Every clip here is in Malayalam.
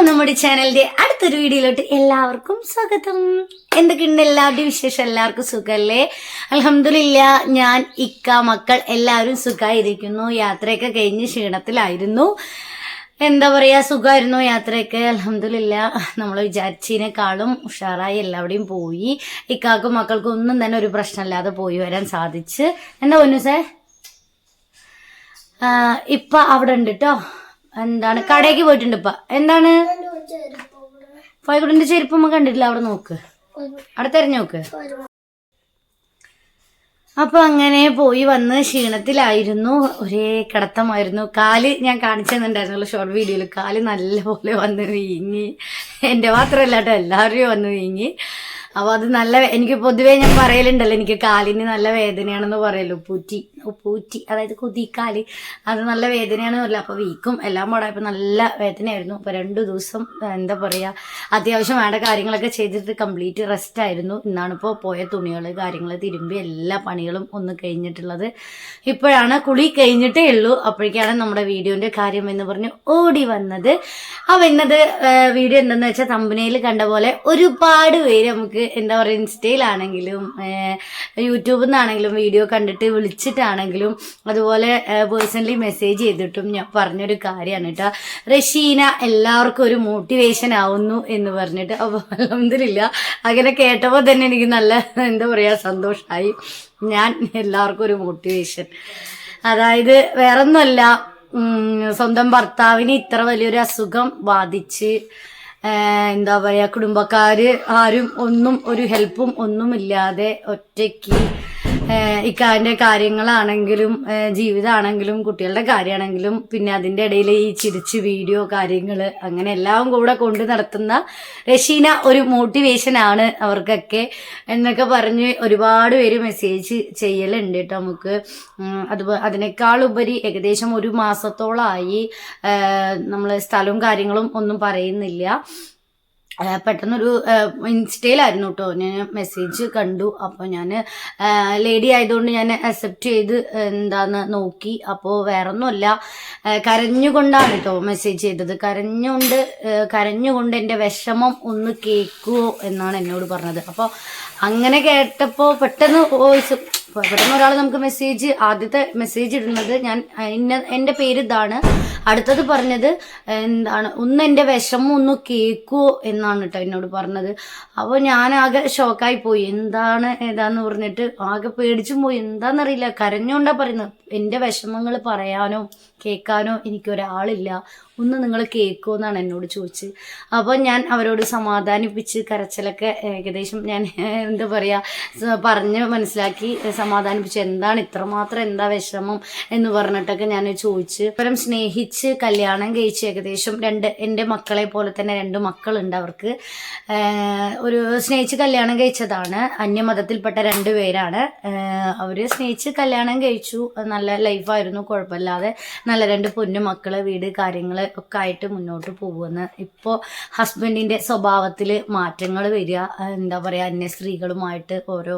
അപ്പോൾ നമ്മുടെ ചാനലിന്റെ അടുത്തൊരു വീഡിയോയിലോട്ട് എല്ലാവർക്കും സ്വാഗതം. എന്തൊക്കെയുണ്ട് എല്ലാവരുടെയും വിശേഷം? എല്ലാവർക്കും സുഖല്ലേ? അലഹമില്ല ഞാൻ ഇക്ക മക്കൾ എല്ലാവരും സുഖമായിരിക്കുന്നു യാത്രയൊക്കെ കഴിഞ്ഞ് ക്ഷീണത്തിലായിരുന്നു. എന്താ പറയാ സുഖമായിരുന്നു യാത്രയൊക്കെ. അലഹമില്ല നമ്മൾ വിചാരിച്ചതിനേക്കാളും ഉഷാറായി എല്ലാവിടെയും പോയി. ഇക്കാക്കും മക്കൾക്കും ഒന്നും തന്നെ ഒരു പ്രശ്നമില്ലാതെ പോയി വരാൻ സാധിച്ച്. എന്താ പൊന്നുസേ ഇപ്പൊ അവിടെ ഉണ്ട് കേട്ടോ എന്താണ്? കടയ്ക്ക് പോയിട്ടുണ്ട് ഇപ്പ. എന്താണ്? ഫൈക്കുട്ടിന്റെ ചെരുപ്പ് നമ്മ കണ്ടിട്ടില്ല. അവിടെ നോക്ക്. അവിടെ തെരഞ്ഞു നോക്ക്. അപ്പൊ അങ്ങനെ പോയി വന്ന് ക്ഷീണത്തിലായിരുന്നു. ഒരേ കിടത്തമായിരുന്നു. കാൽ ഞാൻ കാണിച്ചു ഷോർട്ട് വീഡിയോയിൽ കാൽ നല്ലപോലെ വന്ന് വീങ്ങി. എന്റെ മാത്രമല്ലാട്ടോ എല്ലാവരെയും എല്ലാവരും വന്ന് വീങ്ങി. അപ്പോൾ അത് നല്ല എനിക്ക് പൊതുവേ ഞാൻ പറയലുണ്ടല്ലോ എനിക്ക് കാലിന് നല്ല വേദനയാണെന്ന് പറയല്ലോ. ഉപ്പൂറ്റി ഉപ്പൂറ്റി അതായത് കുതിക്കാൽ അത് നല്ല വേദനയാണ് പറയല്ലോ. അപ്പോൾ വീക്കും എല്ലാം പാടായപ്പോൾ നല്ല വേദനയായിരുന്നു. അപ്പോൾ രണ്ടു ദിവസം എന്താ പറയുക അത്യാവശ്യം വേണ്ട കാര്യങ്ങളൊക്കെ ചെയ്തിട്ട് കംപ്ലീറ്റ് റെസ്റ്റ് ആയിരുന്നു. ഇന്നാണിപ്പോൾ പോയ തുണികൾ കാര്യങ്ങൾ തിരുമ്പി എല്ലാ പണികളും ഒന്ന് കഴിഞ്ഞിട്ടുള്ളത്. ഇപ്പോഴാണ് കുളി കഴിഞ്ഞിട്ടേ ഉള്ളൂ. അപ്പോഴേക്കാണ് നമ്മുടെ വീഡിയോന്റെ കാര്യം എന്ന് പറഞ്ഞ് ഓടി വന്നത്. അപ്പോൾ ഇന്നത് വീഡിയോ എന്തെന്ന് വെച്ചാൽ തമ്പനയിൽ കണ്ട പോലെ ഒരുപാട് പേര് നമുക്ക് എന്താ പറയുക ഇൻസ്റ്റയിലാണെങ്കിലും യൂട്യൂബിൽ നിന്നാണെങ്കിലും വീഡിയോ കണ്ടിട്ട് വിളിച്ചിട്ടാണെങ്കിലും അതുപോലെ പേഴ്സണലി മെസ്സേജ് ചെയ്തിട്ടും ഞാൻ പറഞ്ഞൊരു കാര്യമാണ് കേട്ടോ. റഷീന എല്ലാവർക്കും ഒരു മോട്ടിവേഷൻ ആവുന്നു എന്ന് പറഞ്ഞിട്ട് അപ്പോൾ അങ്ങനെ കേട്ടപ്പോൾ തന്നെ എനിക്ക് നല്ല എന്താ പറയുക സന്തോഷമായി ഞാൻ എല്ലാവർക്കും ഒരു മോട്ടിവേഷൻ അതായത് വേറൊന്നുമല്ല സ്വന്തം ഭർത്താവിന് ഇത്ര വലിയൊരു അസുഖം ബാധിച്ച് എന്താ പറയുക കുടുംബക്കാര് ആരും ഒന്നും ഒരു ഹെൽപ്പും ഒന്നുമില്ലാതെ ഒറ്റയ്ക്ക് ഇക്കാന്റെ കാര്യങ്ങളാണെങ്കിലും ജീവിതമാണെങ്കിലും കുട്ടികളുടെ കാര്യമാണെങ്കിലും പിന്നെ അതിന്റെ ഇടയിൽ ഈ ചിരിച്ച് വീഡിയോ കാര്യങ്ങൾ അങ്ങനെ എല്ലാം കൂടെ കൊണ്ട് നടത്തുന്ന രശീന ഒരു മോട്ടിവേഷൻ ആണ് അവർക്കൊക്കെ എന്നൊക്കെ പറഞ്ഞ് ഒരുപാട് പേര് മെസ്സേജ് ചെയ്യലുണ്ട് കേട്ടോ നമുക്ക്. അതുപോലെ അതിനേക്കാൾ ഉപരി ഏകദേശം ഒരു മാസത്തോളമായി നമ്മൾ സ്ഥലവും കാര്യങ്ങളും ഒന്നും പറയുന്നില്ല. പെട്ടെന്നൊരു ഇൻസ്റ്റയിലായിരുന്നു കേട്ടോ ഞാൻ മെസ്സേജ് കണ്ടു. അപ്പോൾ ഞാൻ ലേഡി ആയതുകൊണ്ട് ഞാൻ അക്സെപ്റ്റ് ചെയ്ത് എന്താന്ന് നോക്കി. അപ്പോൾ വേറൊന്നുമല്ല. കരഞ്ഞുകൊണ്ടാണ് കേട്ടോ മെസ്സേജ് ചെയ്തത്. കരഞ്ഞുകൊണ്ട് കരഞ്ഞുകൊണ്ട് എന്റെ വിഷമം ഒന്ന് കേൾക്കുമോ എന്നാണ് എന്നോട് പറഞ്ഞത്. അപ്പോൾ അങ്ങനെ കേട്ടപ്പോൾ പെട്ടെന്ന് വോയിസ് പെട്ടെന്ന് ഒരാൾ നമുക്ക് മെസ്സേജ് ആദ്യത്തെ മെസ്സേജ് ഇടുന്നത് ഞാൻ ഇന്ന എന്റെ പേര് ഇതാണ്. അടുത്തത് പറഞ്ഞത് എന്താണ് ഒന്ന് എന്റെ വിഷമം ഒന്ന് കേൾക്കുമോ എന്നാണ് കേട്ടോ എന്നോട് പറഞ്ഞത്. അപ്പോൾ ഞാൻ ആകെ ഷോക്കായി പോയി. എന്താണ് ഏതാന്ന് പറഞ്ഞിട്ട് ആകെ പേടിച്ചും പോയി. എന്താണെന്നറിയില്ല കരഞ്ഞുകൊണ്ടാ പറയുന്നത്. എന്റെ വിഷമങ്ങൾ പറയാനോ കേൾക്കാനോ എനിക്കൊരാളില്ല. ഒന്ന് നിങ്ങൾ കേൾക്കുമോ എന്നാണ് എന്നോട് ചോദിച്ചത്. അപ്പോൾ ഞാൻ അവരോട് സമാധാനിപ്പിച്ച് കരച്ചിലൊക്കെ ഏകദേശം ഞാൻ എന്താ പറയുക പറഞ്ഞ് മനസ്സിലാക്കി സമാധാനിപ്പിച്ച് എന്താണ് ഇത്രമാത്രം എന്താ വിഷമം എന്ന് പറഞ്ഞിട്ടൊക്കെ ഞാൻ ചോദിച്ച്. പരം സ്നേഹിച്ച് കല്യാണം കഴിച്ച് ഏകദേശം രണ്ട് എന്റെ മക്കളെ പോലെ തന്നെ രണ്ട് മക്കളുണ്ട് അവർക്ക്. ഒരു സ്നേഹിച്ച് കല്യാണം കഴിച്ചതാണ്. അന്യമതത്തിൽപ്പെട്ട രണ്ട് പേരാണ്. അവർ സ്നേഹിച്ച് കല്യാണം കഴിച്ചു. നല്ല ലൈഫായിരുന്നു കുഴപ്പമില്ലാതെ. നല്ല രണ്ട് പൊന്നു മക്കൾ വീട് കാര്യങ്ങൾ ഒക്കെ ആയിട്ട് മുന്നോട്ട് പോകുമെന്ന്. ഇപ്പോൾ ഹസ്ബൻഡിന്റെ സ്വഭാവത്തിൽ മാറ്റങ്ങൾ വരിക എന്താ പറയുക അന്യ സ്ത്രീകളുമായിട്ട് ഓരോ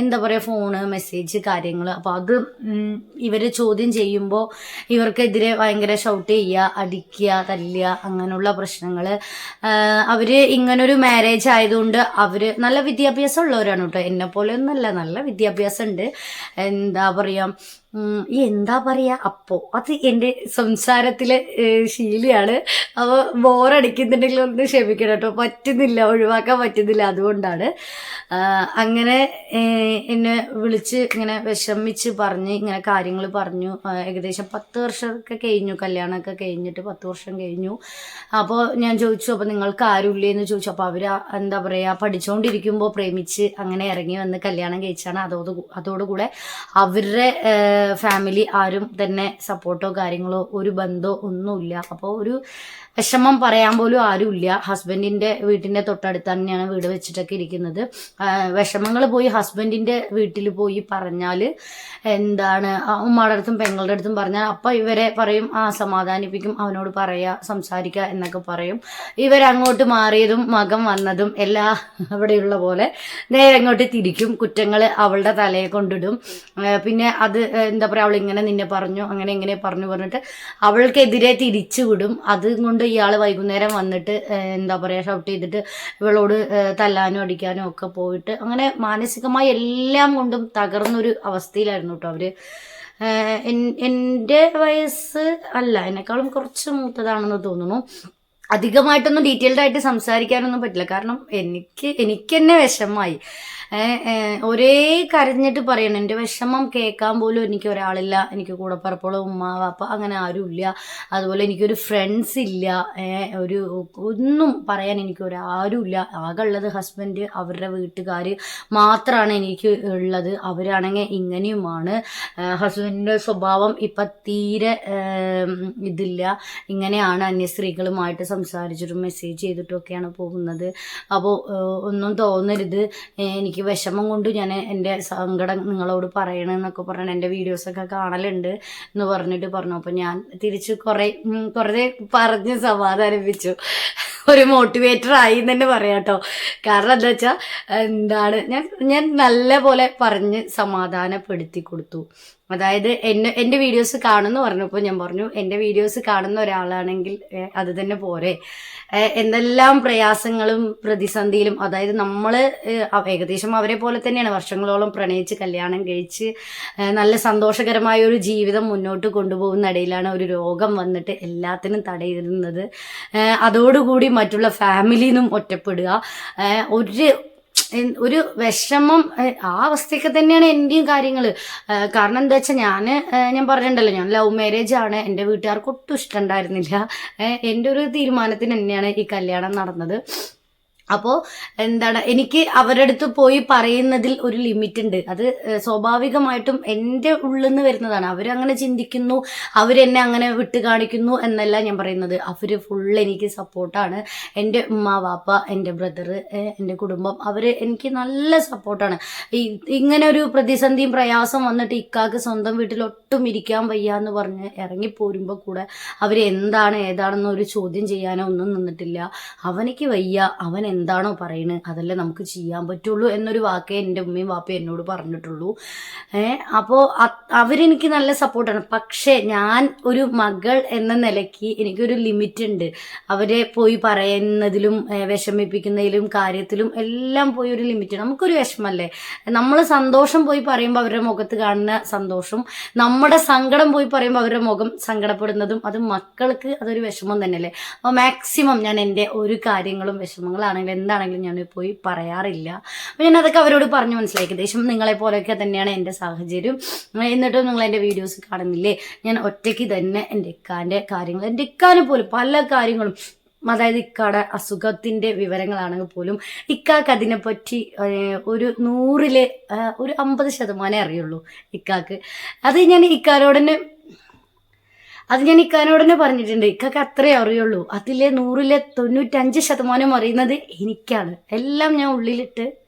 എന്താ പറയുക ഫോണ് മെസ്സേജ് കാര്യങ്ങൾ അപ്പോൾ അത് ഇവർ ചോദ്യം ചെയ്യുമ്പോൾ ഇവർക്കെതിരെ ഭയങ്കര ഷൗട്ട് ചെയ്യുക അടിക്കുക തല്ലുക അങ്ങനെയുള്ള പ്രശ്നങ്ങൾ അവർ ഇങ്ങനൊരു മാരേജ് ആയതുകൊണ്ട് അവർ നല്ല വിദ്യാഭ്യാസം ഉള്ളവരാണ് കേട്ടോ. എന്നെ പോലെ ഒന്നല്ല നല്ല വിദ്യാഭ്യാസം ഉണ്ട് എന്താ പറയുക ഈ എന്താ പറയാ അപ്പോ അത് എന്റെ സംസാരത്തിലെ ശീലയാണ്. അപ്പോൾ ബോറടിക്കുന്നുണ്ടെങ്കിൽ ഒന്ന് ക്ഷമിക്കണം കേട്ടോ. പറ്റുന്നില്ല ഒഴിവാക്കാൻ പറ്റുന്നില്ല അതുകൊണ്ടാണ്. അങ്ങനെ എന്നെ വിളിച്ച് ഇങ്ങനെ വിഷമിച്ച് പറഞ്ഞ് ഇങ്ങനെ കാര്യങ്ങൾ പറഞ്ഞു. ഏകദേശം പത്ത് വർഷമൊക്കെ കഴിഞ്ഞു കല്യാണമൊക്കെ കഴിഞ്ഞിട്ട് പത്ത് വർഷം കഴിഞ്ഞു. അപ്പോൾ ഞാൻ ചോദിച്ചു അപ്പോൾ നിങ്ങൾക്ക് ആരുമില്ലേ എന്ന് ചോദിച്ചു. അപ്പോൾ അവർ എന്താ പറയുക പഠിച്ചുകൊണ്ടിരിക്കുമ്പോൾ പ്രേമിച്ച് അങ്ങനെ ഇറങ്ങി വന്ന് കല്യാണം കഴിച്ചാണ് അതോട് അതോടുകൂടെ അവരുടെ ഫാമിലി ആരും തന്നെ സപ്പോർട്ടോ കാര്യങ്ങളോ ഒരു ബന്ധോ ഒന്നുമില്ല. അപ്പോൾ ഒരു വിഷമം പറയാൻ പോലും ആരുമില്ല. ഹസ്ബൻഡിന്റെ വീട്ടിന്റെ തൊട്ടടുത്ത് തന്നെയാണ് വീട് വെച്ചിട്ടൊക്കെ ഇരിക്കുന്നത്. വിഷമങ്ങൾ പോയി ഹസ്ബൻഡിന്റെ വീട്ടിൽ പോയി പറഞ്ഞാൽ എന്താണ് ഉമ്മയുടെ അടുത്തും പെങ്ങളുടെ അടുത്തും പറഞ്ഞാൽ അപ്പം ഇവരെ പറയും ആ സമാധാനിപ്പിക്കും അവനോട് പറയുക സംസാരിക്കുക എന്നൊക്കെ പറയും. ഇവരങ്ങോട്ട് മാറിയതും മകം വന്നതും എല്ലാ അവിടെയുള്ള പോലെ നേരെ അങ്ങോട്ട് തിരിക്കും. കുറ്റങ്ങൾ അവളുടെ തലയെ കൊണ്ടിടും. പിന്നെ അത് എന്താ പറയുക ഇങ്ങനെ നിന്നെ പറഞ്ഞു അങ്ങനെ ഇങ്ങനെ പറഞ്ഞു പറഞ്ഞിട്ട് അവൾക്കെതിരെ തിരിച്ചു വിടും അതുകൊണ്ട് ഇയാൾ വൈകുന്നേരം വന്നിട്ട് എന്താ പറയുക ഷൗട്ട് ചെയ്തിട്ട് ഇവളോട് തല്ലാനും അടിക്കാനും ഒക്കെ പോയിട്ട് അങ്ങനെ മാനസികമായി എല്ലാം കൊണ്ടും തകർന്നൊരു അവസ്ഥയിലായിരുന്നു കേട്ടോ അവർ. എന്റെ വയസ്സ് അല്ല എന്നെക്കാളും കുറച്ച് മൂത്തതാണെന്ന് തോന്നുന്നു. അധികമായിട്ടൊന്നും ഡീറ്റെയിൽഡ് ആയിട്ട് സംസാരിക്കാനൊന്നും പറ്റില്ല. കാരണം എനിക്ക് എനിക്ക് തന്നെ വിഷമമായി ഒരേ കരഞ്ഞിട്ട് പറയണം. എന്റെ വിഷമം കേൾക്കാൻ പോലും എനിക്ക് ഒരാളില്ല. എനിക്ക് കൂടപ്പറപ്പോളം ഉമ്മ വാപ്പ അങ്ങനെ ആരുമില്ല. അതുപോലെ എനിക്കൊരു ഫ്രണ്ട്സ് ഇല്ല. ഒരു ഒന്നും പറയാൻ എനിക്ക് ഒരാരുമില്ല. ആകെ ഉള്ളത് ഹസ്ബൻഡ് അവരുടെ വീട്ടുകാർ മാത്രമാണ് എനിക്ക് ഉള്ളത്. അവരാണെങ്കിൽ ഇങ്ങനെയുമാണ്. ഹസ്ബൻഡിന്റെ സ്വഭാവം ഇപ്പം തീരെ ഇതില്ല. ഇങ്ങനെയാണ് അന്യ സ്ത്രീകളുമായിട്ട് സംസാരിച്ചിട്ടും മെസ്സേജ് ചെയ്തിട്ടും ഒക്കെയാണ് പോകുന്നത്. അപ്പോൾ ഒന്നും തോന്നരുത്. എനിക്ക് വിഷമം കൊണ്ട് ഞാൻ എന്റെ സങ്കടം നിങ്ങളോട് പറയണമെന്നൊക്കെ പറഞ്ഞ് എന്റെ വീഡിയോസൊക്കെ കാണലുണ്ട് എന്ന് പറഞ്ഞിട്ട് പറഞ്ഞു. അപ്പോൾ ഞാൻ തിരിച്ച് കുറേ കുറേ പറഞ്ഞ് സമാധാനിപ്പിച്ചു. ഒരു മോട്ടിവേറ്റർ ആയി എന്ന് തന്നെ പറയാം കേട്ടോ. കാരണം എന്താ വെച്ചാൽ എന്താണ് ഞാൻ ഞാൻ നല്ല പോലെ പറഞ്ഞ് സമാധാനപ്പെടുത്തി കൊടുത്തു. അതായത് എന്നെ എന്റെ വീഡിയോസ് കാണുന്നു പറഞ്ഞപ്പോൾ ഞാൻ പറഞ്ഞു എന്റെ വീഡിയോസ് കാണുന്ന ഒരാളാണെങ്കിൽ അത് തന്നെ പോരെ. എന്തെല്ലാം പ്രയാസങ്ങളും പ്രതിസന്ധിയിലും അതായത് നമ്മൾ ഏകദേശം അവരെ പോലെ തന്നെയാണ്. വർഷങ്ങളോളം പ്രണയിച്ച് കല്യാണം കഴിച്ച് നല്ല സന്തോഷകരമായ ഒരു ജീവിതം മുന്നോട്ട് കൊണ്ടുപോകുന്ന ഇടയിലാണ് ഒരു രോഗം വന്നിട്ട് എല്ലാത്തിനും തടയിരുന്നത്. അതോടുകൂടി മറ്റുള്ള ഫാമിലിയിൽ നിന്നും ഒറ്റപ്പെടുക ഒരു ഒരു വിഷമം ആ അവസ്ഥയൊക്കെ തന്നെയാണ് എന്റെയും കാര്യങ്ങൾ കാരണം എന്താ വെച്ചാൽ ഞാൻ ഞാൻ പറഞ്ഞിട്ടുണ്ടല്ലോ ഞാൻ ലവ് മാരേജ് ആണ്. എന്റെ വീട്ടുകാർക്ക് ഒട്ടും ഇഷ്ടമുണ്ടായിരുന്നില്ല എന്റെ ഒരു തീരുമാനത്തിന് തന്നെയാണ് ഈ കല്യാണം നടന്നത്. അപ്പോൾ എന്താണ് എനിക്ക് അവരുടെ അടുത്ത് പോയി പറയുന്നതിൽ ഒരു ലിമിറ്റ് ഉണ്ട് അത് സ്വാഭാവികമായിട്ടും എന്റെ ഉള്ളിൽ നിന്ന് വരുന്നതാണ്. അവരങ്ങനെ ചിന്തിക്കുന്നു അവരെന്നെ അങ്ങനെ വിട്ട് കാണിക്കുന്നു എന്നല്ല ഞാൻ പറയുന്നത്. അവർ ഫുൾ എനിക്ക് സപ്പോർട്ടാണ് എന്റെ ഉമ്മ വാപ്പ എന്റെ ബ്രദർ എന്റെ കുടുംബം അവർ എനിക്ക് നല്ല സപ്പോർട്ടാണ് ഈ ഇങ്ങനെ ഒരു പ്രതിസന്ധിയും പ്രയാസം വന്നിട്ട് ഇക്കാക്ക് സ്വന്തം വീട്ടിൽ ഒട്ടും ഇരിക്കാൻ വയ്യ എന്ന് പറഞ്ഞ് ഇറങ്ങിപ്പോരുമ്പോൾ കൂടെ അവർ എന്താണ് ഏതാണെന്നൊരു ചോദ്യം ചെയ്യാനോ ഒന്നും നിന്നിട്ടില്ല. അവനക്ക് വയ്യ. അവൻ എന്താണോ പറയുന്നത് അതല്ലേ നമുക്ക് ചെയ്യാൻ പറ്റുള്ളൂ എന്നൊരു വാക്കേ എന്റെ ഉമ്മയും വാപ്പയും എന്നോട് പറഞ്ഞിട്ടുള്ളൂ. ഏഹ് അപ്പോൾ അവരെനിക്ക് നല്ല സപ്പോർട്ടാണ്. പക്ഷേ ഞാൻ ഒരു മകൾ എന്ന നിലയ്ക്ക് എനിക്കൊരു ലിമിറ്റ് ഉണ്ട് അവരെ പോയി പറയുന്നതിലും വിഷമിപ്പിക്കുന്നതിലും കാര്യത്തിലും എല്ലാം പോയി ഒരു ലിമിറ്റ്. നമുക്കൊരു വിഷമല്ലേ? നമ്മൾ സന്തോഷം പോയി പറയുമ്പോൾ അവരുടെ മുഖത്ത് കാണുന്ന സന്തോഷം. നമ്മുടെ സങ്കടം പോയി പറയുമ്പോൾ അവരുടെ മുഖം സങ്കടപ്പെടുന്നതും അത് മക്കൾക്ക് അതൊരു വിഷമം തന്നെയല്ലേ? അപ്പോൾ മാക്സിമം ഞാൻ എന്റെ ഒരു കാര്യങ്ങളും വിഷമങ്ങളാണെങ്കിലും എന്താണെങ്കിലും ഞാൻ പോയി പറയാറില്ല. അപ്പോൾ ഞാൻ അതൊക്കെ അവരോട് പറഞ്ഞു മനസ്സിലാക്കി. ഏകദേശം നിങ്ങളെ പോലെയൊക്കെ തന്നെയാണ് എന്റെ സാഹചര്യം. എന്നിട്ടും നിങ്ങൾ എന്റെ വീഡിയോസ് കാണുന്നില്ലേ? ഞാൻ ഒറ്റയ്ക്ക് തന്നെ എന്റെ ഇക്കാന്റെ കാര്യങ്ങൾ എന്റെ ഇക്കാനെ പോലും പല കാര്യങ്ങളും അതായത് ഇക്കാടെ അസുഖത്തിന്റെ വിവരങ്ങളാണെങ്കിൽ പോലും ഇക്കാക്ക് അതിനെപ്പറ്റി ഒരു ഏഹ്, ഒരു അമ്പത് ശതമാനമേ അറിയുള്ളൂ ഇക്കാക്ക്. അത് ഞാൻ ഇക്കാരോട് തന്നെ അത് ഞാൻ ഇക്കാനോട് പറഞ്ഞിട്ടുണ്ട്. ഇക്കൊക്കെ അത്രേ അറിയുള്ളൂ. അതിലെ നൂറിലെ തൊണ്ണൂറ്റഞ്ച് ശതമാനം അറിയുന്നത് എനിക്കാണ്. എല്ലാം ഞാൻ ഉള്ളിലിട്ട്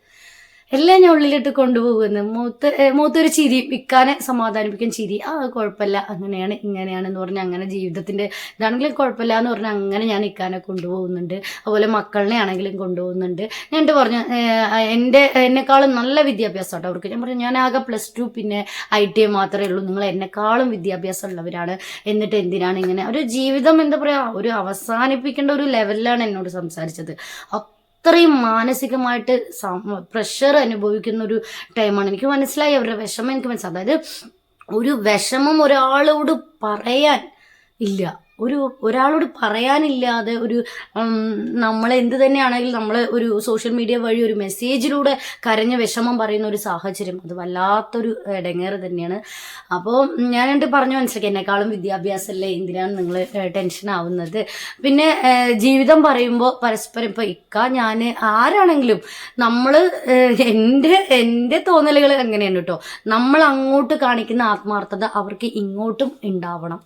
എല്ലാം ഞാൻ ഉള്ളിലിട്ട് കൊണ്ടുപോകുന്നു. മൂത്ത് മൂത്തൊരു ചിരി വിൽക്കാനെ സമാധാനിപ്പിക്കാൻ ചിരി. ആ കുഴപ്പമില്ല. അങ്ങനെയാണ് ഇങ്ങനെയാണ് എന്ന് പറഞ്ഞ് അങ്ങനെ ജീവിതത്തിന്റെ ഇതാണെങ്കിലും കുഴപ്പമില്ല എന്ന് പറഞ്ഞ് അങ്ങനെ ഞാൻ ഇക്കാനെ കൊണ്ടുപോകുന്നുണ്ട്. അതുപോലെ മക്കളിനെ ആണെങ്കിലും കൊണ്ടുപോകുന്നുണ്ട്. ഞാൻ എന്നിട്ട് പറഞ്ഞു? എന്റെ എന്നെക്കാളും നല്ല വിദ്യാഭ്യാസം കേട്ടോ അവർക്ക്. ഞാൻ പറഞ്ഞു ഞാൻ ആകെ പ്ലസ് ടു പിന്നെ ഐ ടി ഐ മാത്രമേ ഉള്ളൂ. നിങ്ങൾ എന്നെക്കാളും വിദ്യാഭ്യാസം ഉള്ളവരാണ്. എന്നിട്ട് എന്തിനാണ് ഇങ്ങനെ? ഒരു ജീവിതം എന്താ പറയുക ഒരു അവസാനിപ്പിക്കേണ്ട ഒരു ലെവലിലാണ് എന്നോട് സംസാരിച്ചത്. അത്രയും മാനസികമായിട്ട് പ്രഷർ അനുഭവിക്കുന്ന ഒരു ടൈമാണ് എനിക്ക് മനസ്സിലായി അവരുടെ വിഷമം എനിക്ക് മനസ്സിലായി. അതായത് ഒരു വിഷമം ഒരാളോട് പറയാൻ ഇല്ല. ഒരു ഒരാളോട് പറയാനില്ലാതെ ഒരു നമ്മൾ എന്ത് തന്നെയാണെങ്കിലും നമ്മൾ ഒരു സോഷ്യൽ മീഡിയ വഴി ഒരു മെസ്സേജിലൂടെ കരഞ്ഞ വിഷമം പറയുന്ന ഒരു സാഹചര്യം. അത് വല്ലാത്തൊരു ഇടങ്ങേറ് തന്നെയാണ്. അപ്പോൾ ഞാൻ എന്നിട്ട് പറഞ്ഞു മനസ്സിലാക്കി എന്നെക്കാളും വിദ്യാഭ്യാസമല്ലേ എന്തിനാണ് നിങ്ങൾ ടെൻഷൻ ആവുന്നത്? പിന്നെ ജീവിതം പറയുമ്പോൾ പരസ്പരം ഇപ്പോൾ ഇക്ക ഞാൻ ആരാണെങ്കിലും നമ്മൾ എന്റെ എന്റെ തോന്നലുകൾ അങ്ങനെയാണ് കേട്ടോ. നമ്മൾ അങ്ങോട്ട് കാണിക്കുന്ന ആത്മാർത്ഥത അവർക്ക് ഇങ്ങോട്ടും ഉണ്ടാവണം.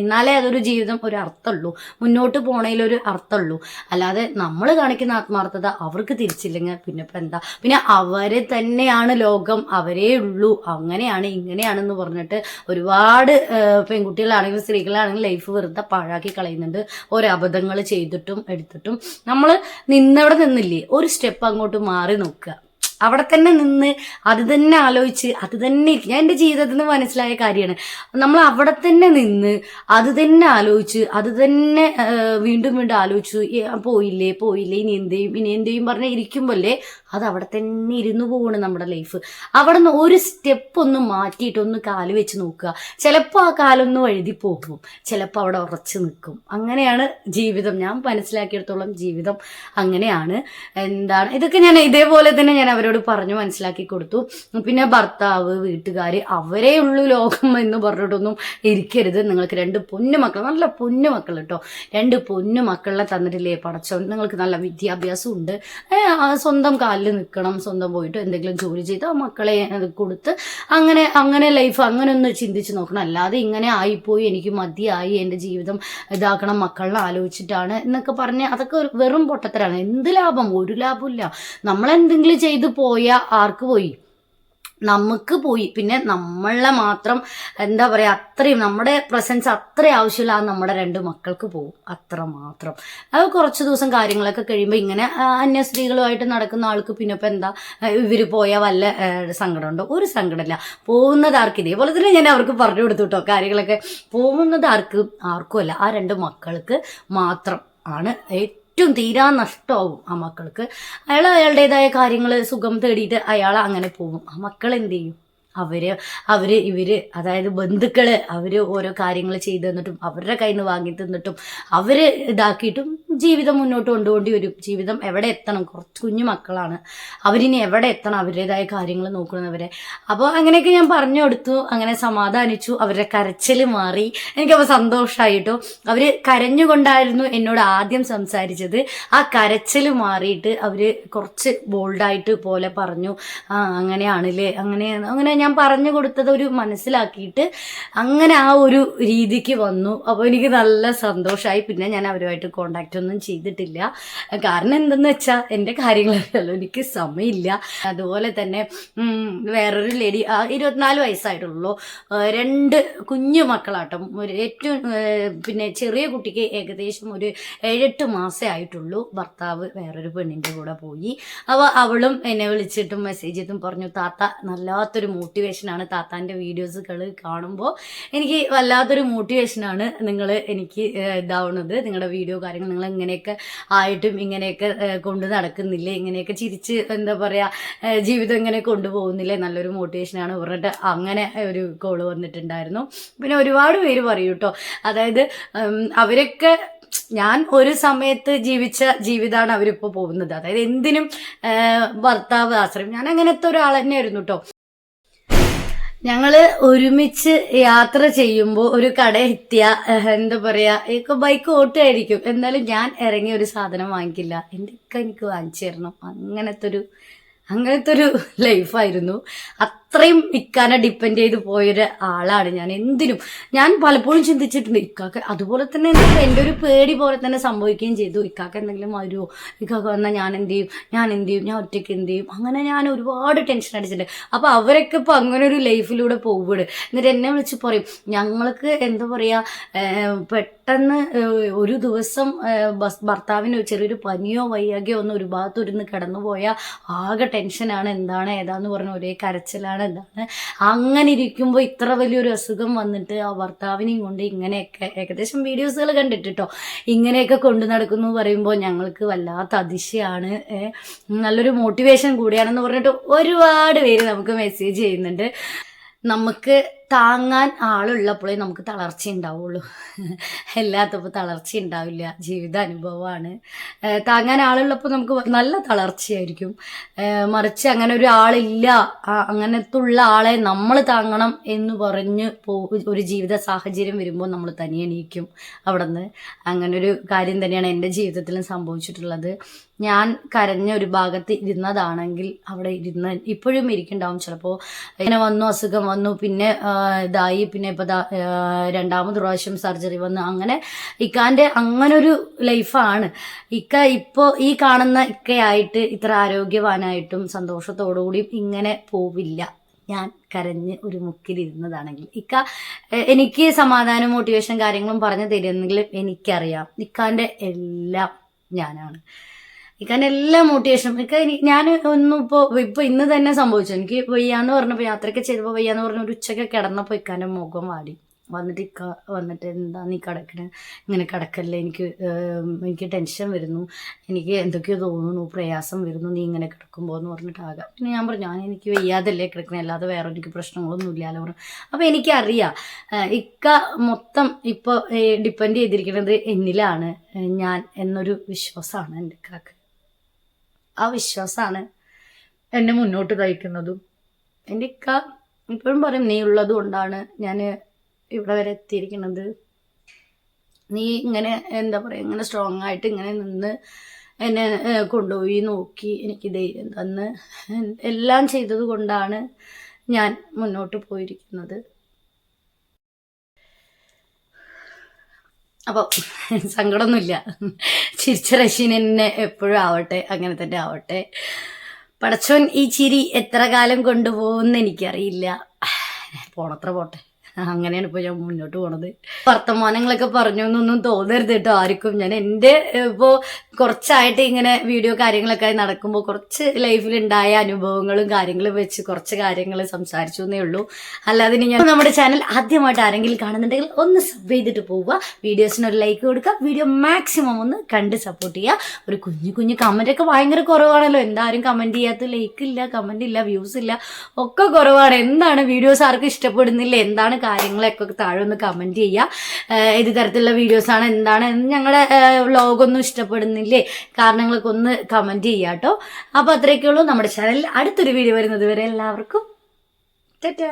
എന്നാലേ അതൊരു ജീവിതം ഒരു അർത്ഥമുള്ളൂ മുന്നോട്ട് പോണതിൽ അർത്ഥമുള്ളൂ അല്ലാതെ നമ്മൾ കാണിക്കുന്ന ആത്മാർത്ഥത അവർക്ക് തിരിച്ചില്ലെങ്കിൽ പിന്നെ ഇപ്പം എന്താ? പിന്നെ അവരെ തന്നെയാണ് ലോകം അവരേ ഉള്ളൂ. അങ്ങനെയാണ് ഇങ്ങനെയാണെന്ന് പറഞ്ഞിട്ട് ഒരുപാട് പെൺകുട്ടികളാണെങ്കിലും സ്ത്രീകളാണെങ്കിലും ലൈഫ് വെറുതെ പാഴാക്കി കളയുന്നുണ്ട്. ഓരോ അബദ്ധങ്ങൾ ചെയ്തിട്ടും എടുത്തിട്ടും. നമ്മൾ നിന്നവിടെ നിന്നില്ലേ? ഒരു സ്റ്റെപ്പ് അങ്ങോട്ട് മാറി നോക്കുക അവിടെ തന്നെ നിന്ന് അത് തന്നെ ആലോചിച്ച് അത് തന്നെ. ഞാൻ എന്റെ ജീവിതത്തിൽ നിന്ന് മനസ്സിലായ കാര്യമാണ് നമ്മൾ അവിടെ തന്നെ നിന്ന് അത് തന്നെ ആലോചിച്ച് അത് തന്നെ വീണ്ടും വീണ്ടും ആലോചിച്ചു പോയില്ലേ പോയില്ലേ ഇനി എന്തേയും ഇനി എന്തേയും പറഞ്ഞ് ഇരിക്കുമ്പോഴല്ലേ അത് അവിടെ തന്നെ ഇരുന്നു പോവാണ് നമ്മുടെ ലൈഫ് അവിടെ നിന്ന് ഒരു സ്റ്റെപ്പ് ഒന്ന് മാറ്റിയിട്ട് ഒന്ന് കാൽ വെച്ച് നോക്കുക. ചിലപ്പോൾ ആ കാലൊന്ന് വഴുതി പോകും. ചിലപ്പോൾ അവിടെ ഉറച്ചു നിൽക്കും. അങ്ങനെയാണ് ജീവിതം. ഞാൻ മനസ്സിലാക്കിയിടത്തോളം ജീവിതം അങ്ങനെയാണ്. എന്താണ്? ഇതൊക്കെ ഞാൻ ഇതേപോലെ തന്നെ ഞാൻ അവരോട് പറഞ്ഞു മനസ്സിലാക്കി കൊടുത്തു. പിന്നെ ഭർത്താവ് വീട്ടുകാർ അവരേ ഉള്ളു ലോകം എന്ന് പറഞ്ഞിട്ടൊന്നും ഇരിക്കരുത്. നിങ്ങൾക്ക് രണ്ട് പൊന്നു മക്കൾ നല്ല പൊന്നു മക്കൾ കേട്ടോ രണ്ട് പൊന്നു മക്കളെ തന്നിട്ടില്ലേ പടച്ചോൻ നിങ്ങൾക്ക് നല്ല വിദ്യാഭ്യാസം ഉണ്ട് സ്വന്തം സ്വന്തം കാലിൽ നിൽക്കണം സ്വന്തം പോയിട്ട് എന്തെങ്കിലും ജോലി ചെയ്ത് ആ മക്കളെ കൊടുത്ത് അങ്ങനെ അങ്ങനെ ലൈഫ് അങ്ങനെ ഒന്ന് ചിന്തിച്ച് നോക്കണം. അല്ലാതെ ഇങ്ങനെ ആയിപ്പോയി എനിക്ക് മതിയായി എന്റെ ജീവിതം ഇതാക്കണം മക്കളെ ആലോചിച്ചിട്ടാണ് എന്നൊക്കെ പറഞ്ഞ് അതൊക്കെ ഒരു വെറും പൊട്ടത്തരാണ്. എന്ത് ലാഭം? ഒരു ലാഭമില്ല നമ്മളെന്തെങ്കിലും ചെയ്ത് പോയാൽ ആർക്ക് പോയി? നമുക്ക് പോയി. പിന്നെ നമ്മളെ മാത്രം എന്താ പറയുക അത്രയും നമ്മുടെ പ്രസൻസ് അത്ര ആവശ്യമില്ല നമ്മുടെ രണ്ട് മക്കൾക്ക് പോകും അത്ര മാത്രം. അത് കുറച്ച് ദിവസം കാര്യങ്ങളൊക്കെ കഴിയുമ്പോൾ ഇങ്ങനെ അന്യ സ്ത്രീകളുമായിട്ട് നടക്കുന്ന ആൾക്ക് പിന്നെ ഇപ്പം എന്താ ഇവർ പോയാൽ വല്ല സങ്കടമുണ്ടോ? ഒരു സങ്കടമില്ല. പോകുന്നത് ആർക്ക് ഇതേപോലെ തന്നെ ഞാൻ അവർക്ക് പറഞ്ഞു കൊടുത്തു കേട്ടോ കാര്യങ്ങളൊക്കെ. പോകുന്നത് ആർക്ക് ആർക്കുമല്ല ആ രണ്ട് മക്കൾക്ക് മാത്രം ആണ് ഏറ്റവും തീരാ നഷ്ടമാവും ആ മക്കൾക്ക്. അയാൾ അയാളുടേതായ കാര്യങ്ങൾ സുഖം തേടിയിട്ട് അയാൾ അങ്ങനെ പോകും. ആ മക്കൾ എന്ത് ചെയ്യും? അവർ അവർ ഇവർ അതായത് ബന്ധുക്കൾ അവർ ഓരോ കാര്യങ്ങൾ ചെയ്തു തന്നിട്ടും അവരുടെ കയ്യിൽ നിന്ന് വാങ്ങി തന്നിട്ടും അവർ ഇതാക്കിയിട്ടും ജീവിതം മുന്നോട്ട് കൊണ്ടുപോകേണ്ടി വരും ജീവിതം എവിടെ എത്തണം? കുറച്ച് കുഞ്ഞു മക്കളാണ്. അവരിനി എവിടെ എത്തണം? അവരുടേതായ കാര്യങ്ങൾ നോക്കുന്നവരെ. അപ്പോൾ അങ്ങനെയൊക്കെ ഞാൻ പറഞ്ഞു കൊടുത്തു. അങ്ങനെ സമാധാനിച്ചു. അവരുടെ കരച്ചിൽ മാറി. എനിക്കപ്പോൾ സന്തോഷമായിട്ടു അവർ കരഞ്ഞുകൊണ്ടായിരുന്നു എന്നോട് ആദ്യം സംസാരിച്ചത്. ആ കരച്ചിൽ മാറിയിട്ട് അവർ കുറച്ച് ബോൾഡായിട്ട് പോലെ പറഞ്ഞു. ആ അങ്ങനെയാണല്ലേ? അങ്ങനെ അങ്ങനെ ഞാൻ പറഞ്ഞു കൊടുത്തത് ഒരു മനസ്സിലാക്കിയിട്ട് അങ്ങനെ ആ ഒരു രീതിക്ക് വന്നു. അപ്പോൾ എനിക്ക് നല്ല സന്തോഷമായി പിന്നെ ഞാൻ അവരുമായിട്ട് കോണ്ടാക്റ്റ് ഒന്നും ചെയ്തിട്ടില്ല. കാരണം എന്തെന്ന് വെച്ചാൽ എന്റെ കാര്യങ്ങളല്ലോ എനിക്ക് സമയമില്ല. അതുപോലെ തന്നെ വേറൊരു ലേഡി ഇരുപത്തിനാല് വയസ്സായിട്ടുള്ളൂ. രണ്ട് കുഞ്ഞു മക്കളാട്ടോ. ഒരു ഏറ്റവും പിന്നെ ചെറിയ കുട്ടിക്ക് ഏകദേശം ഒരു ഏഴെട്ട് മാസേ ആയിട്ടുള്ളൂ. ഭർത്താവ് വേറൊരു പെണ്ണിന്റെ കൂടെ പോയി. അവ അവളും എന്നെ വിളിച്ചിട്ടും മെസ്സേജ് ചെയ്തും പറഞ്ഞു താത്ത നല്ലാത്തൊരു മോട്ടിവേഷനാണ് താത്താന്റെ വീഡിയോസുകൾ കാണുമ്പോൾ എനിക്ക് വല്ലാത്തൊരു മോട്ടിവേഷനാണ് നിങ്ങൾ എനിക്ക് ഇതാവുന്നത്. നിങ്ങളുടെ വീഡിയോ കാര്യങ്ങൾ നിങ്ങൾ ഇങ്ങനെയൊക്കെ ആയിട്ടും ഇങ്ങനെയൊക്കെ കൊണ്ട് നടക്കുന്നില്ല? ഇങ്ങനെയൊക്കെ ചിരിച്ച് എന്താ പറയുക ജീവിതം ഇങ്ങനെ കൊണ്ടുപോകുന്നില്ലേ നല്ലൊരു മോട്ടിവേഷനാണ് പറഞ്ഞിട്ട് അങ്ങനെ ഒരു കോൾ വന്നിട്ടുണ്ടായിരുന്നു. പിന്നെ ഒരുപാട് പേര് പറയും കേട്ടോ അതായത് അവരൊക്കെ ഞാൻ ഒരു സമയത്ത് ജീവിച്ച ജീവിതമാണ് അവരിപ്പോൾ പോകുന്നത്. അതായത് എന്തിനും ഭർത്താവ് ആശ്രയം ഞാൻ അങ്ങനത്തെ ഒരാൾ തന്നെയായിരുന്നു കേട്ടോ ഞങ്ങൾ ഒരുമിച്ച് യാത്ര ചെയ്യുമ്പോൾ ഒരു കട എത്തിയ എന്താ പറയാ ഇപ്പൊ ബൈക്ക് ഓട്ടായിരിക്കും എന്നാലും ഞാൻ ഇറങ്ങി ഒരു സാധനം വാങ്ങിക്കില്ല. എന്റെ ഇക്ക എനിക്ക് വാങ്ങിച്ചു തരണം. അങ്ങനത്തെ ഒരു അങ്ങനത്തെ ഒരു ലൈഫായിരുന്നു അത്രയും ഇക്കാനെ ഡിപ്പെൻഡ് ചെയ്ത് പോയൊരു ആളാണ് ഞാൻ. എന്തിനും. ഞാൻ പലപ്പോഴും ചിന്തിച്ചിട്ടുണ്ട് ഇക്കാക്ക് അതുപോലെ തന്നെ എന്റെ ഒരു പേടി പോലെ തന്നെ സംഭവിക്കുകയും ചെയ്തു. ഇക്കാക്ക് എന്തെങ്കിലും വരുമോ ഇക്കാക്ക് വന്നാൽ ഞാൻ എന്ത് ചെയ്യും? ഞാൻ എന്ത് ചെയ്യും? ഞാൻ ഒറ്റയ്ക്ക് എന്ത് ചെയ്യും? അങ്ങനെ ഞാൻ ഒരുപാട് ടെൻഷൻ അടിച്ചിട്ടുണ്ട്. അപ്പോൾ അവരൊക്കെ ഇപ്പോൾ അങ്ങനെ ഒരു ലൈഫിലൂടെ പോവുകയാണ്. എന്നിട്ട് എന്നെ വിളിച്ച് പറയും ഞങ്ങൾക്ക് എന്താ പറയുക പെട്ടെന്ന് ഒരു ദിവസം ബസ് ഭർത്താവിന് ചെറിയൊരു പനിയോ വയ്യാകയോ ഒന്ന് ഒരു ഭാഗത്തൊരുന്ന് കിടന്നു പോയാൽ ആകെ ടെൻഷനാണ് എന്താണ് ഏതാന്ന് പറഞ്ഞ ഒരേ കരച്ചിലാണ്. എന്താണ് അങ്ങനെ ഇരിക്കുമ്പോൾ ഇത്ര വലിയൊരു അസുഖം വന്നിട്ട് ആ ഭർത്താവിനെയും കൊണ്ട് ഇങ്ങനെയൊക്കെ ഏകദേശം വീഡിയോസുകൾ കണ്ടിട്ട് കേട്ടോ ഇങ്ങനെയൊക്കെ കൊണ്ടു നടക്കുന്നു പറയുമ്പോൾ ഞങ്ങൾക്ക് വല്ലാത്ത അതിശയാണ്. നല്ലൊരു മോട്ടിവേഷൻ കൂടിയാണെന്ന് പറഞ്ഞിട്ട് ഒരുപാട് പേര് നമുക്ക് മെസ്സേജ് ചെയ്യുന്നുണ്ട്. നമുക്ക് താങ്ങാൻ ആളുള്ളപ്പോഴേ നമുക്ക് തളർച്ച ഉണ്ടാവുള്ളൂ. അല്ലാത്തപ്പോൾ തളർച്ച ഉണ്ടാവില്ല. ജീവിത അനുഭവമാണ്. ഏഹ് താങ്ങാൻ ആളുള്ളപ്പോൾ നമുക്ക് നല്ല തളർച്ചയായിരിക്കും. മറിച്ച് അങ്ങനെ ഒരു ആളില്ല അങ്ങനത്തെ അങ്ങനത്തുള്ള ആളെ നമ്മൾ താങ്ങണം എന്ന് പറഞ്ഞ് പോ ഒരു ജീവിത സാഹചര്യം വരുമ്പോൾ നമ്മൾ തനിയെ എണീക്കും അവിടെ നിന്ന് അങ്ങനെ ഒരു കാര്യം തന്നെയാണ് എന്റെ ജീവിതത്തിലും സംഭവിച്ചിട്ടുള്ളത്. ഞാൻ കരഞ്ഞ ഒരു ഭാഗത്ത് ഇരുന്നതാണെങ്കിൽ അവിടെ ഇരുന്ന് ഇപ്പോഴും ഇരിക്കുന്നുണ്ടാവും. ചിലപ്പോൾ ഇങ്ങനെ വന്നു അസുഖം വന്നു പിന്നെ ഇതായി. പിന്നെ ആ, രണ്ടാമത് പ്രാവശ്യം സർജറി വന്ന് അങ്ങനെ ഇക്കാന്റെ അങ്ങനൊരു ലൈഫാണ്. ഇക്ക ഇപ്പോ ഈ കാണുന്ന ഇക്കയായിട്ട് ഇത്ര ആരോഗ്യവാനായിട്ടും സന്തോഷത്തോടുകൂടിയും ഇങ്ങനെ പോവില്ല. ഞാൻ കരഞ്ഞ് ഒരു മുക്കിലിരുന്നതാണെങ്കിൽ. ഇക്ക എനിക്ക് സമാധാനം മോട്ടിവേഷൻ കാര്യങ്ങളും പറഞ്ഞു തരുന്നെങ്കിലും എനിക്കറിയാം. ഇക്കാന്റെ എല്ലാം ഞാനാണ്. ഇക്കാൻ എല്ലാ മോട്ടിവേഷനും ഇക്ക ഞാൻ ഒന്നും ഇപ്പോൾ ഇപ്പോൾ ഇന്ന് തന്നെ സംഭവിച്ചു. എനിക്ക് വയ്യാന്ന് പറഞ്ഞപ്പോൾ യാത്രയൊക്കെ ചെയ്തപ്പോൾ വയ്യാന്ന് പറഞ്ഞ ഒരു ഉച്ചയ്ക്ക് കിടന്നപ്പോൾ ഇക്കാന്റെ മുഖം വാടി. വന്നിട്ട് ഇക്ക വന്നിട്ട് എന്താ നീ കിടക്കണ? ഇങ്ങനെ കിടക്കല്ലേ? എനിക്ക് എനിക്ക് ടെൻഷൻ വരുന്നു. എനിക്ക് എന്തൊക്കെയോ തോന്നുന്നു. പ്രയാസം വരുന്നു. നീ ഇങ്ങനെ കിടക്കുമ്പോൾ എന്ന് പറഞ്ഞിട്ട് ആകാം. പിന്നെ ഞാൻ പറഞ്ഞു ഞാൻ എനിക്ക് വയ്യാതല്ലേ കിടക്കണേ? അല്ലാതെ വേറെ എനിക്ക് പ്രശ്നങ്ങളൊന്നും ഇല്ലല്ലോ പറഞ്ഞു. അപ്പോൾ എനിക്കറിയാം ഇക്ക മൊത്തം ഇപ്പോൾ ഡിപ്പെൻഡ് ചെയ്തിരിക്കുന്നത് എന്നിലാണ് ഞാൻ എന്നൊരു വിശ്വാസമാണ് എന്റെ ഇക്കാക്ക്. ആ വിശ്വാസമാണ് എന്നെ മുന്നോട്ട് നയിക്കുന്നതും. എന്റെ ഇക്ക ഇപ്പോഴും പറയും നീ ഉള്ളത് കൊണ്ടാണ് ഞാൻ ഇവിടെ വരെ എത്തിയിരിക്കുന്നത്. നീ ഇങ്ങനെ എന്താ പറയുക ഇങ്ങനെ സ്ട്രോങ് ആയിട്ട് ഇങ്ങനെ നിന്ന് എന്നെ കൊണ്ടുപോയി നോക്കി എനിക്ക് ധൈര്യം തന്ന്. എല്ലാം ചെയ്തത് കൊണ്ടാണ് ഞാൻ മുന്നോട്ട് പോയിരിക്കുന്നത്. അപ്പോൾ സങ്കടമൊന്നുമില്ല ചിരിച്ച റഷീൻ എന്നെ എപ്പോഴും ആവട്ടെ അങ്ങനെ തന്നെ ആവട്ടെ. പടച്ചോൻ ഈ ചിരി എത്ര കാലം കൊണ്ടുപോകുമെന്ന് എനിക്കറിയില്ല. പോണത്ര പോട്ടെ. അങ്ങനെയാണ് ഇപ്പോൾ ഞാൻ മുന്നോട്ട് പോണത്. വർത്തമാനങ്ങളൊക്കെ പറഞ്ഞു എന്നൊന്നും തോന്നരുത് കേട്ടോ ആർക്കും. ഞാൻ എന്റെ ഇപ്പോ കുറച്ചായിട്ട് ഇങ്ങനെ വീഡിയോ കാര്യങ്ങളൊക്കെ ആയി നടക്കുമ്പോൾ കുറച്ച് ലൈഫിൽ ഉണ്ടായ അനുഭവങ്ങളും കാര്യങ്ങളും വെച്ച് കുറച്ച് കാര്യങ്ങൾ സംസാരിച്ചു എന്നേ ഉള്ളൂ. അല്ലാതെ ഇനി ഞാൻ നമ്മുടെ ചാനൽ ആദ്യമായിട്ട് ആരെങ്കിലും കാണുന്നുണ്ടെങ്കിൽ ഒന്ന് സബ് ചെയ്തിട്ട് പോവുക. വീഡിയോസിന് ഒരു ലൈക്ക് കൊടുക്കുക. വീഡിയോ മാക്സിമം ഒന്ന് കണ്ട് സപ്പോർട്ട് ചെയ്യുക. ഒരു കുഞ്ഞു കുഞ്ഞു കമന്റ് ഒക്കെ ഭയങ്കര കുറവാണല്ലോ. എന്താരും കമന്റ് ചെയ്യാത്ത ലൈക്ക് ഇല്ല കമന്റ് ഇല്ല വ്യൂസ് ഇല്ല ഒക്കെ കുറവാണ്. എന്താണ് വീഡിയോസ് ആർക്കും ഇഷ്ടപ്പെടുന്നില്ല? എന്താണ് കാര്യങ്ങളൊക്കെ താഴെ ഒന്ന് കമന്റ് ചെയ്യുക ഏത് തരത്തിലുള്ള വീഡിയോസാണ് എന്താണ് ഞങ്ങളുടെ വ്ളോഗൊന്നും ഇഷ്ടപ്പെടുന്നില്ലേ കാരണങ്ങളൊക്കെ ഒന്ന് കമന്റ് ചെയ്യുക കേട്ടോ അപ്പോൾ അത്രയൊക്കെ ഉള്ളൂ നമ്മുടെ ചാനലിൽ അടുത്തൊരു വീഡിയോ വരുന്നത് വരെ എല്ലാവർക്കും ടാറ്റാ.